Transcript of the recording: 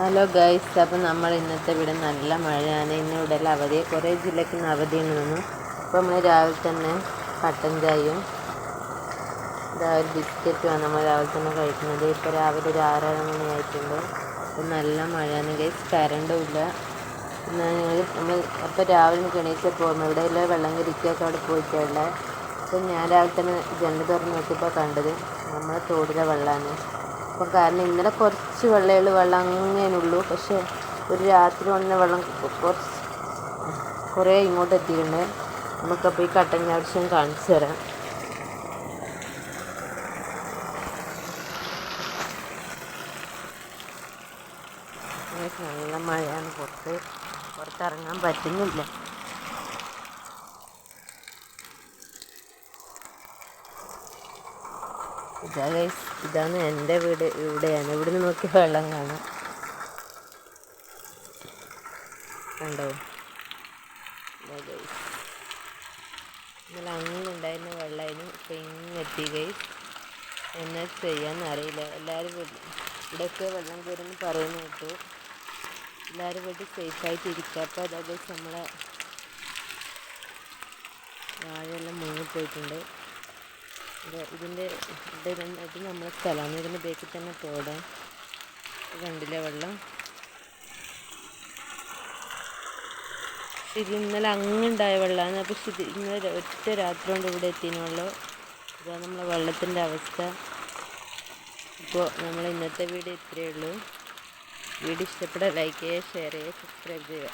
Hello guys അപ്പം നമ്മൾ ഇന്നത്തെ ഇവിടെ നല്ല മഴയാണ്. ഇന്ന് ഇവിടെ എല്ലാം അവധി കുറേ ജില്ലയ്ക്ക് ഇന്ന് അവധിയാണ് നിന്നു അപ്പോൾ നമ്മൾ രാവിലെ തന്നെ കട്ടൻ ചായയും രാവിലെ ബിസ്ക്കറ്റുമാണ് നമ്മൾ രാവിലെ തന്നെ കഴിക്കുന്നത്. ഇപ്പോൾ രാവിലെ ഒരു ആറര മണിയായിട്ടുണ്ട്. അപ്പം നല്ല മഴയാണ് ഗൈസ് കരണ്ടും ഇല്ല. എന്നാൽ നമ്മൾ അപ്പോൾ രാവിലെ കെണീച്ചാൽ പോകുന്നു. ഇവിടെ എല്ലാം വെള്ളം കരിക്കൊക്കെ അവിടെ പോയിട്ടുള്ളത് അപ്പം ഞാൻ രാവിലെ തന്നെ ജനൽ തുറന്ന് നോക്കിയപ്പോൾ കണ്ടത് നമ്മളെ തോടിലെ വെള്ളമാണ്. അപ്പം കാരണം ഇന്നലെ കുറച്ച് വെള്ളമുള്ളൂ വെള്ളം അങ്ങനെയുള്ളൂ പക്ഷേ ഒരു രാത്രി വന്ന വെള്ളം കുറച്ച് കുറേ ഇങ്ങോട്ട് എത്തിയിട്ടുണ്ട്. നമുക്കപ്പോൾ ഈ കട്ടൻ ആവശ്യം കാണിച്ചു തരാം. നല്ല മഴയാണ്. പുറത്ത് പുറത്തിറങ്ങാൻ പറ്റുന്നില്ല. ഇതാ ഗൈസ് ഇതാണ് എന്റെ വീട് ഇവിടെയാണ്. ഇവിടുന്ന് നോക്കി വെള്ളം കാണാം. കണ്ടോ? ഇതാ ഇന്നലെ അങ്ങുണ്ടായിരുന്ന വെള്ളമായിരുന്നു ഇപ്പം ഇങ്ങെത്തി ഗൈസ്. എന്നാ ചെയ്യാന്ന് അറിയില്ല. എല്ലാവരും ഇവിടെയൊക്കെ വെള്ളം കയറുമെന്ന് പറയുന്ന കേട്ടു. എല്ലാവരും വീട്ടിൽ സേഫായിട്ട് ഇരിക്കുക അപ്പോൾ അതായത് നമ്മളെ വാഴയെല്ലാം മുങ്ങിപ്പോയിട്ടുണ്ട് ഇതിന്റെ ഇത് നമ്മുടെ സ്ഥലമാണ്. ഇതിന്റെ ബേക്കിൽ തന്നെ തോട് കണ്ടില്ലേ വെള്ളം. ഇത് ഇന്നലെ അങ്ങുണ്ടായ വെള്ളമാണ്. അപ്പോൾ ഇത് ഇന്നലെ ഒറ്റ രാത്രി കൊണ്ട് ഇവിടെ എത്തിയതിന് വെള്ളം. ഇതാണ് നമ്മളെ വെള്ളത്തിന്റെ അവസ്ഥ. ഇപ്പോൾ നമ്മൾ ഇന്നത്തെ വീഡിയോ ഇത്രയേ ഉള്ളൂ. വീഡിയോ ഇഷ്ടപ്പെട്ടാൽ ലൈക്ക് ചെയ്യുക ഷെയർ ചെയ്യുക സബ്സ്ക്രൈബ് ചെയ്യുക.